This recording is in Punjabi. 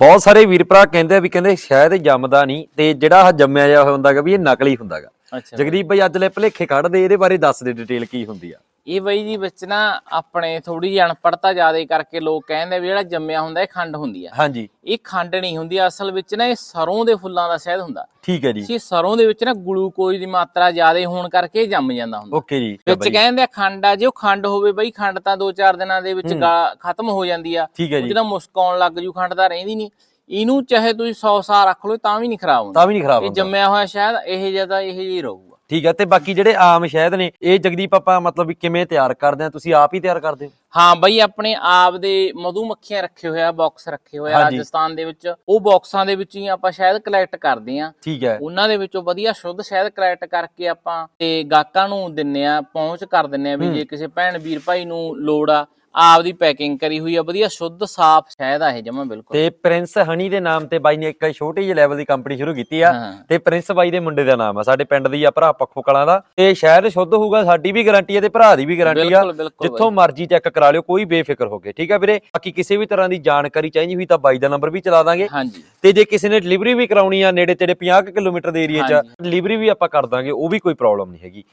ਬਹੁਤ ਸਾਰੇ ਵੀਰ ਭਰਾ ਕਹਿੰਦੇ ਆ ਵੀ ਕਹਿੰਦੇ ਸ਼ਾਇਦ ਜੰਮਦਾ ਨਹੀਂ ਤੇ ਜਿਹੜਾ ਆਹ ਜੰਮਿਆ ਜਿਹਾ ਹੁੰਦਾਗਾ ਵੀ ਇਹ ਨਕਲੀ ਹੁੰਦਾਗਾ। ਅੱਛਾ। ਜਗਦੀਪ ਭਾਈ ਅੱਜ ਲੈ ਭਲੇਖੇ ਕੱਢਦੇ ਇਹਦੇ ਬਾਰੇ ਦੱਸ ਦੇ ਡਿਟੇਲ ਕੀ ਹੁੰਦੀ ਆ। ਇਹ ਬਈ ਜੀ ਵਿੱਚ ਨਾ ਆਪਣੇ ਥੋੜੀ ਜਿਹੀ ਅਨਪੜਤਾ ਜ਼ਿਆਦਾ ਕਰਕੇ ਲੋਕ ਕਹਿੰਦੇ ਵੀ ਜਿਹੜਾ ਜੰਮਿਆ ਹੁੰਦਾ ਇਹ ਖੰਡ ਹੁੰਦੀ ਆ। ਹਾਂਜੀ। ਇਹ ਖੰਡ ਨਹੀਂ ਹੁੰਦੀ ਅਸਲ ਵਿੱਚ ਨਾ ਇਹ ਸਰੋਂ ਦੇ ਫੁੱਲਾਂ ਦਾ ਸ਼ਹਿਦ ਹੁੰਦਾ। ਠੀਕ ਹੈ ਜੀ। ਜੀ ਸਰੋਂ ਦੇ ਵਿੱਚ ਨਾ ਗਲੂਕੋਜ਼ ਦੀ ਮਾਤਰਾ ਜ਼ਿਆਦਾ ਹੋਣ ਕਰਕੇ ਇਹ ਜੰਮ ਜਾਂਦਾ ਹੁੰਦਾ। ਓਕੇ ਜੀ ਵਿੱਚ ਕਹਿੰਦੇ ਆ ਖੰਡ ਆ ਜੇ ਉਹ ਖੰਡ ਹੋਵੇ ਬਈ ਖੰਡ ਤਾਂ 2-4 ਦਿਨਾਂ ਦੇ ਵਿੱਚ ਗਾ- ਖਤਮ ਹੋ ਜਾਂਦੀ ਆ। ਠੀਕ ਹੈ ਜਿਹਦਾ ਮੁਸਕਾਉਣ ਲੱਗ ਜੂ ਖੰਡ ਤਾਂ ਰਹਿੰਦੀ ਨਹੀਂ। ਇਹਨੂੰ ਚਾਹੇ ਤੁਸੀਂ 100 ਸਾਲ ਰੱਖ ਲਓ ਤਾਂ ਵੀ ਨਹੀਂ ਖਰਾਬ ਹੁੰਦਾ। ਤਾਂ ਵੀ ਨਹੀਂ ਖਰਾਬ ਇਹ ਹੁੰਦਾ। ਜੰਮਿਆ ਹੋਇਆ ਸ਼ਾਇਦ ਇਹ ਜ਼ਿਆਦਾ ਇਹ ਹੀ ਰਹੂਗਾ। ਠੀਕ ਹੈ ਤੇ ਬਾਕੀ ਜਿਹੜੇ ਆਮ ਸ਼ਹਿਦ ਨੇ, ਇਹ ਜਗਦੀਪ ਆਪਾਂ ਮਤਲਬ ਵੀ ਕਿਵੇਂ ਤਿਆਰ ਕਰਦੇ ਆ? ਤੁਸੀਂ ਆਪ ਹੀ ਤਿਆਰ ਕਰਦੇ ਹੋ? ਹਾਂ ਬਈ ਆਪਣੇ ਆਪ ਦੇ ਮਧੂ ਮੱਖੀਆਂ ਰੱਖੇ ਹੋਇਆ ਬਾਕਸ ਰੱਖੇ ਹੋਇਆ ਹਾਂਜੀ। ਰਾਜਸਥਾਨ ਦੇ ਵਿੱਚ। ਉਹ ਬਾਕਸਾਂ ਦੇ ਵਿੱਚ ਹੀ ਆਪਾਂ ਸ਼ਾਇਦ ਕਲੈਕਟ ਕਰਦੇ ਆ ਠੀਕ ਹੈ। ਉਹਨਾਂ ਦੇ ਵਿੱਚੋਂ ਵਧੀਆ ਸ਼ੁੱਧ ਸ਼ਹਿਦ ਕਲੈਕਟ ਕਰਕੇ ਆਪਾਂ ਤੇ ਗਾਹਕਾਂ ਨੂੰ ਦਿੰਨੇ ਆ ਪਹੁੰਚ ਕਰ ਦਿੰਨੇ ਆ ਵੀ ਜੇ ਕਿਸੇ ਭੈਣ ਵੀਰ ਭਾਈ ਨੂੰ ਲੋੜ ਆ ਆਪ ਦੀ ਪੈਕਿੰਗ ਕਰੀ ਹੋਈ ਆ ਵਧੀਆ ਸ਼ੁੱਧ ਸਾਫ਼ ਸ਼ਹਿਦ ਆ ਇਹ ਜਮਾ ਬਿਲਕੁਲ। ਤੇ ਪ੍ਰਿੰਸ ਹਨੀ ਦੇ ਨਾਮ ਤੇ ਬਾਈ ਨੇ ਇੱਕ ਛੋਟੀ ਜਿਹੀ ਲੈਵਲ ਦੀ ਕੰਪਨੀ ਸ਼ੁਰੂ ਕੀਤੀ ਆ। ਹਾਂ। ਤੇ ਪ੍ਰਿੰਸ ਬਾਈ ਦੇ ਮੁੰਡੇ ਦਾ ਨਾਮ ਆ ਸਾਡੇ ਪਿੰਡ ਦੀ ਆ ਭਰਾ ਪੱਖੋ ਕਲਾਂ ਦਾ। ਤੇ ਸ਼ਾਇਦ ਸ਼ੁੱਧ ਹੋਊਗਾ ਸਾਡੀ ਵੀ ਗਾਰੰਟੀ ਹੈ ਤੇ ਭਰਾ ਦੀ ਵੀ ਗਾਰੰਟੀ ਆ। ਬਿਲਕੁਲ ਬਿਲਕੁਲ ਜਿੱਥੋਂ ਮਰਜ਼ੀ ਚੈੱਕ ਕਰਾ ਲਿਓ ਕੋਈ ਬੇਫਿਕਰ ਹੋ ਕੇ। ਠੀਕ ਆ ਵੀਰੇ? ਬਾਕੀ ਕਿਸੇ ਵੀ ਤਰ੍ਹਾਂ ਦੀ ਜਾਣਕਾਰੀ ਚਾਹੀਦੀ ਹੋਈ ਤਾਂ ਬਾਈ ਦਾ ਨੰਬਰ ਵੀ ਚਲਾ ਦਾਂਗੇ। ਤੇ ਜੇ ਕਿਸੇ ਨੇ ਡਿਲੀਵਰੀ ਵੀ ਕਰਾਉਣੀ ਆ ਨੇੜੇ ਤੇੜੇ 50 ਕੁ ਕਿਲੋਮੀਟਰ ਦੇ ਏਰੀਆ 'ਚ। ਡਿਲੀਵਰੀ ਵੀ ਆਪਾਂ ਕਰ ਦਾਂਗੇ ਉਹ ਵੀ ਕੋਈ ਪ੍ਰੋਬਲਮ ਨਹੀਂ ਹੈਗੀ।